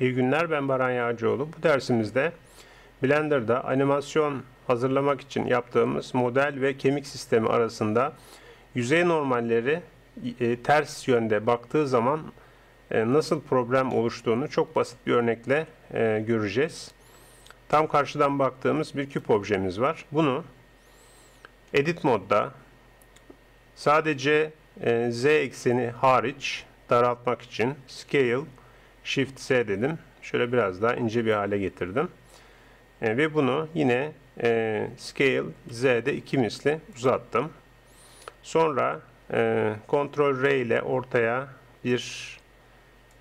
İyi günler ben Baran Yağcıoğlu. Bu dersimizde Blender'da animasyon hazırlamak için yaptığımız model ve kemik sistemi arasında yüzey normalleri e, ters yönde baktığı zaman e, nasıl problem oluştuğunu çok basit bir örnekle e, göreceğiz. Tam karşıdan baktığımız bir küp objemiz var. Bunu edit modda sadece e, z ekseni hariç daraltmak için scale Shift S dedim. Şöyle biraz daha ince bir hale getirdim. E, ve bunu yine e, Scale Z'de iki misli uzattım. Sonra e, Ctrl R ile ortaya bir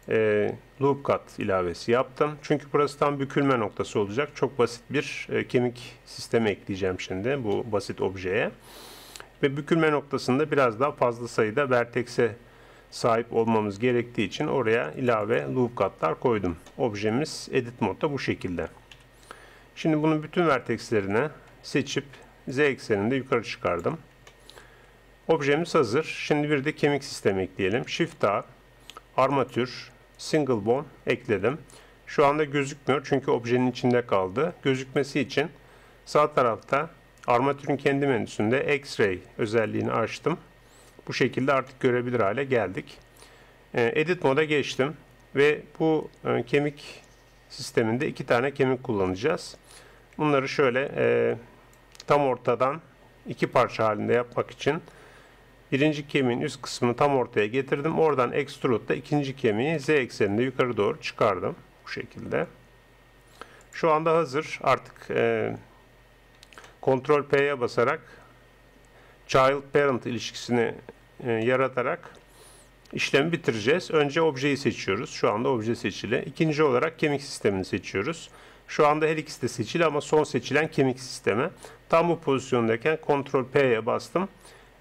e, loop cut ilavesi yaptım. Çünkü burası tam bükülme noktası olacak. Çok basit bir e, kemik sistemi ekleyeceğim şimdi bu basit objeye. Ve bükülme noktasında biraz daha fazla sayıda vertekse sahip olmamız gerektiği için oraya ilave loop cut'lar koydum. Objemiz edit modda bu şekilde. Şimdi bunun bütün vertexlerini seçip z ekseninde yukarı çıkardım. Objemiz hazır. Şimdi bir de kemik sistemi ekleyelim. Shift A, armatür, single bone ekledim. Şu anda gözükmüyor çünkü objenin içinde kaldı. Gözükmesi için sağ tarafta armatürün kendi menüsünde X-ray özelliğini açtım. Bu şekilde artık görebilir hale geldik. E, edit moda geçtim ve bu e, kemik sisteminde iki tane kemik kullanacağız. Bunları şöyle e, tam ortadan iki parça halinde yapmak için birinci kemiğin üst kısmını tam ortaya getirdim. Oradan extrude'da ikinci kemiği z ekseninde yukarı doğru çıkardım. Bu şekilde. Şu anda hazır. Artık e, Ctrl P'ye basarak child parent ilişkisini e, yaratarak işlemi bitireceğiz. Önce objeyi seçiyoruz. Şu anda obje seçili. İkinci olarak kemik sistemini seçiyoruz. Şu anda her ikisi de seçili ama son seçilen kemik sistemi. Tam bu pozisyondayken Ctrl P'ye bastım.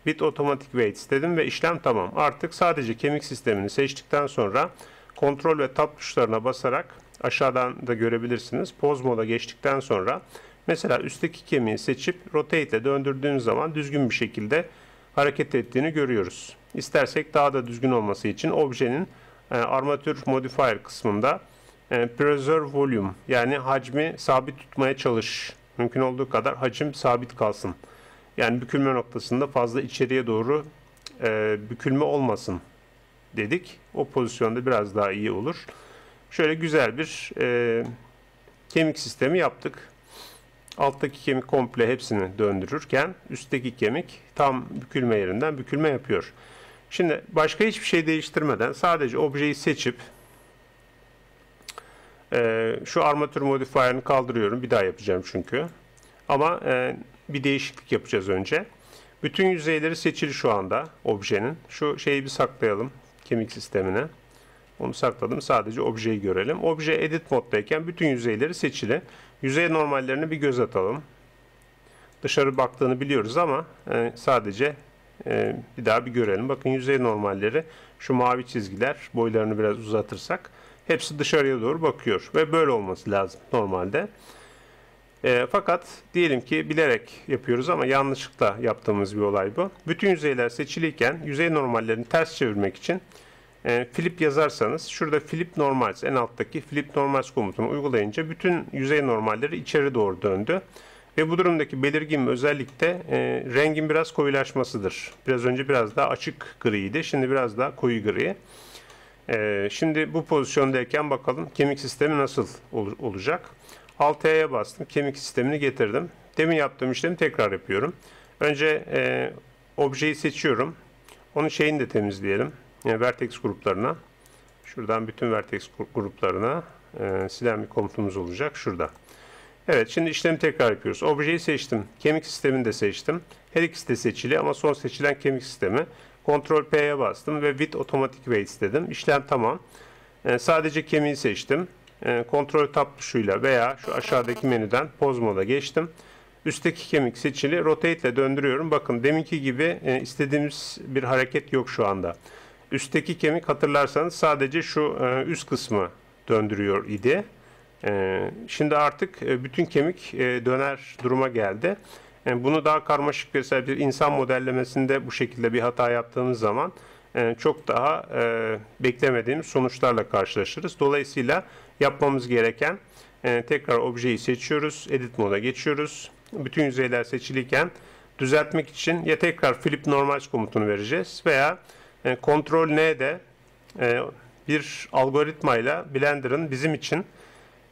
Bit Automatic Weights dedim ve işlem tamam. Artık sadece kemik sistemini seçtikten sonra Ctrl ve Tab tuşlarına basarak aşağıdan da görebilirsiniz. Pose moda geçtikten sonra mesela üstteki kemiği seçip rotate ile döndürdüğünüz zaman düzgün bir şekilde hareket ettiğini görüyoruz. İstersek daha da düzgün olması için objenin e, armatür modifier kısmında e, preserve volume yani hacmi sabit tutmaya çalış. Mümkün olduğu kadar hacim sabit kalsın. Yani bükülme noktasında fazla içeriye doğru e, bükülme olmasın dedik. O pozisyonda biraz daha iyi olur. Şöyle güzel bir e, kemik sistemi yaptık. Alttaki kemik komple hepsini döndürürken üstteki kemik tam bükülme yerinden bükülme yapıyor. Şimdi başka hiçbir şey değiştirmeden sadece objeyi seçip e, şu armatür modifier'ını kaldırıyorum. Bir daha yapacağım çünkü. Ama e, bir değişiklik yapacağız önce. Bütün yüzeyleri seçili şu anda objenin. Şu şeyi bir saklayalım kemik sistemine. Onu sakladım. Sadece objeyi görelim. Obje edit moddayken bütün yüzeyleri seçili. Yüzey normallerini bir göz atalım. Dışarı baktığını biliyoruz ama e, sadece e, bir daha bir görelim. Bakın yüzey normalleri şu mavi çizgiler boylarını biraz uzatırsak hepsi dışarıya doğru bakıyor ve böyle olması lazım normalde. E, fakat diyelim ki bilerek yapıyoruz ama yanlışlıkla yaptığımız bir olay bu. Bütün yüzeyler seçiliyken yüzey normallerini ters çevirmek için e, flip yazarsanız şurada flip normals en alttaki flip normals komutunu uygulayınca bütün yüzey normalleri içeri doğru döndü. Ve bu durumdaki belirgin özellik de e, rengin biraz koyulaşmasıdır. Biraz önce biraz daha açık griydi. Şimdi biraz daha koyu gri. E, şimdi bu pozisyondayken bakalım kemik sistemi nasıl ol, olacak. Alt bastım. Kemik sistemini getirdim. Demin yaptığım işlemi tekrar yapıyorum. Önce e, objeyi seçiyorum. Onun şeyini de temizleyelim. Vertex gruplarına. Şuradan bütün vertex gruplarına e, silen bir komutumuz olacak. Şurada. Evet şimdi işlemi tekrar yapıyoruz. Objeyi seçtim. Kemik sistemini de seçtim. Her ikisi de seçili ama son seçilen kemik sistemi. Ctrl P'ye bastım ve with automatic weights dedim. İşlem tamam. Ee, sadece kemiği seçtim. Ee, Ctrl Tab tuşuyla veya şu aşağıdaki menüden pose moda geçtim. Üstteki kemik seçili. Rotate ile döndürüyorum. Bakın deminki gibi e, istediğimiz bir hareket yok şu anda. Üstteki kemik hatırlarsanız sadece şu e, üst kısmı döndürüyor idi. Ee, şimdi artık e, bütün kemik e, döner duruma geldi. Bunu daha karmaşık bir, bir insan modellemesinde bu şekilde bir hata yaptığımız zaman e, çok daha e, beklemediğimiz sonuçlarla karşılaşırız. Dolayısıyla yapmamız gereken e, tekrar objeyi seçiyoruz. Edit moda geçiyoruz. Bütün yüzeyler seçiliyken düzeltmek için ya tekrar flip normals komutunu vereceğiz veya e, Ctrl N'de e, bir algoritmayla Blender'ın bizim için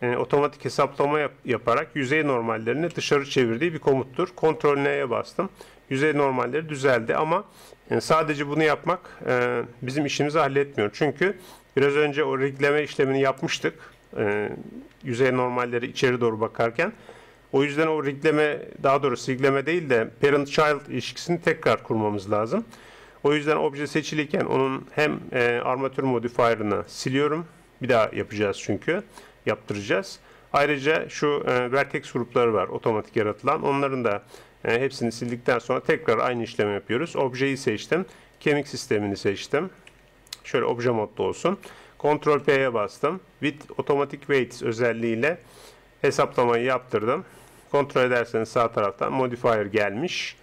e, otomatik hesaplama yap- yaparak yüzey normallerini dışarı çevirdiği bir komuttur. Ctrl N'ye bastım. Yüzey normalleri düzeldi ama e, sadece bunu yapmak e, bizim işimizi halletmiyor. Çünkü biraz önce o rigleme işlemini yapmıştık. E, yüzey normalleri içeri doğru bakarken. O yüzden o rigleme daha doğrusu rigleme değil de parent child ilişkisini tekrar kurmamız lazım. O yüzden obje seçiliyken onun hem e, armatür modifier'ını siliyorum. Bir daha yapacağız çünkü. Yaptıracağız. Ayrıca şu e, vertex grupları var otomatik yaratılan. Onların da e, hepsini sildikten sonra tekrar aynı işlemi yapıyoruz. Objeyi seçtim. Kemik sistemini seçtim. Şöyle obje modda olsun. Ctrl P'ye bastım. With Automatic Weights özelliğiyle hesaplamayı yaptırdım. Kontrol ederseniz sağ taraftan modifier gelmiş.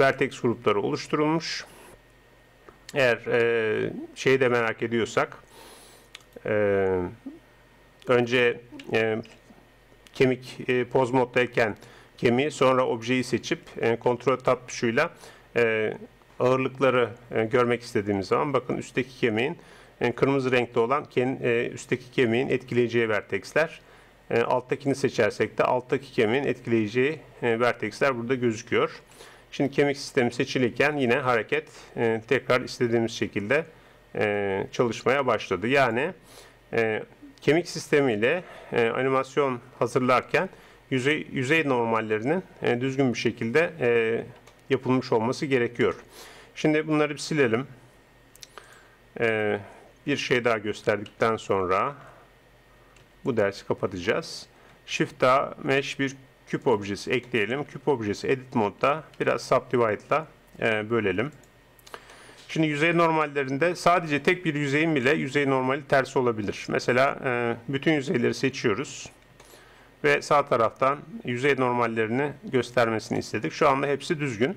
Vertex grupları oluşturulmuş. Eğer e, şeyi de merak ediyorsak e, önce e, kemik e, poz moddayken kemiği sonra objeyi seçip e, kontrol tab tuşuyla e, ağırlıkları e, görmek istediğimiz zaman bakın üstteki kemiğin e, kırmızı renkte olan ken, e, üstteki kemiğin etkileyeceği verteksler. E, alttakini seçersek de alttaki kemiğin etkileyeceği e, verteksler burada gözüküyor. Şimdi kemik sistemi seçilirken yine hareket e, tekrar istediğimiz şekilde e, çalışmaya başladı. Yani e, kemik sistemiyle e, animasyon hazırlarken yüzey, yüzey normallerinin e, düzgün bir şekilde e, yapılmış olması gerekiyor. Şimdi bunları bir silelim. E, bir şey daha gösterdikten sonra bu dersi kapatacağız. Shift A Mesh bir küp objesi ekleyelim. Küp objesi edit modda biraz subdivide'la e, bölelim. Şimdi yüzey normallerinde sadece tek bir yüzeyin bile yüzey normali ters olabilir. Mesela e, bütün yüzeyleri seçiyoruz ve sağ taraftan yüzey normallerini göstermesini istedik. Şu anda hepsi düzgün.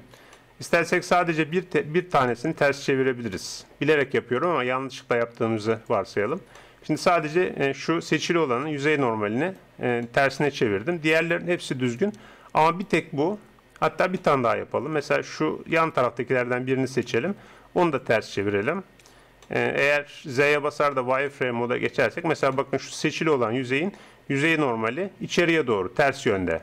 İstersek sadece bir, te- bir tanesini ters çevirebiliriz. Bilerek yapıyorum ama yanlışlıkla yaptığımızı varsayalım. Şimdi sadece e, şu seçili olanın yüzey normalini e, tersine çevirdim. Diğerlerin hepsi düzgün ama bir tek bu. Hatta bir tane daha yapalım. Mesela şu yan taraftakilerden birini seçelim. Onu da ters çevirelim. E, eğer Z'ye basar da wireframe moda geçersek mesela bakın şu seçili olan yüzeyin yüzey normali içeriye doğru ters yönde.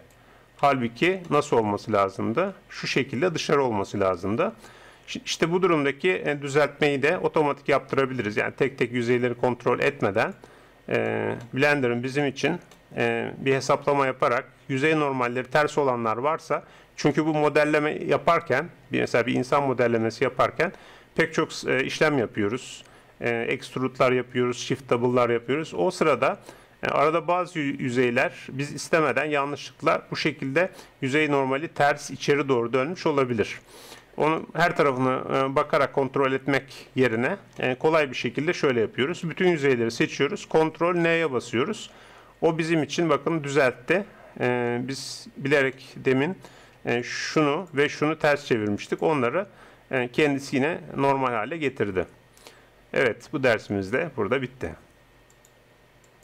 Halbuki nasıl olması lazımdı? Şu şekilde dışarı olması lazımdı. İşte bu durumdaki e, düzeltmeyi de otomatik yaptırabiliriz. Yani tek tek yüzeyleri kontrol etmeden e, Blender'ın bizim için e, bir hesaplama yaparak yüzey normalleri ters olanlar varsa çünkü bu modelleme yaparken mesela bir insan modellemesi yaparken pek çok işlem yapıyoruz. Extrude'lar yapıyoruz, shift double'lar yapıyoruz. O sırada arada bazı yü- yüzeyler biz istemeden yanlışlıkla bu şekilde yüzey normali ters içeri doğru dönmüş olabilir. Onu her tarafını e, bakarak kontrol etmek yerine e, kolay bir şekilde şöyle yapıyoruz. Bütün yüzeyleri seçiyoruz. Kontrol N'ye basıyoruz. O bizim için bakın düzeltti. E, Biz bilerek demin şunu ve şunu ters çevirmiştik. Onları kendisi yine normal hale getirdi. Evet bu dersimiz de burada bitti.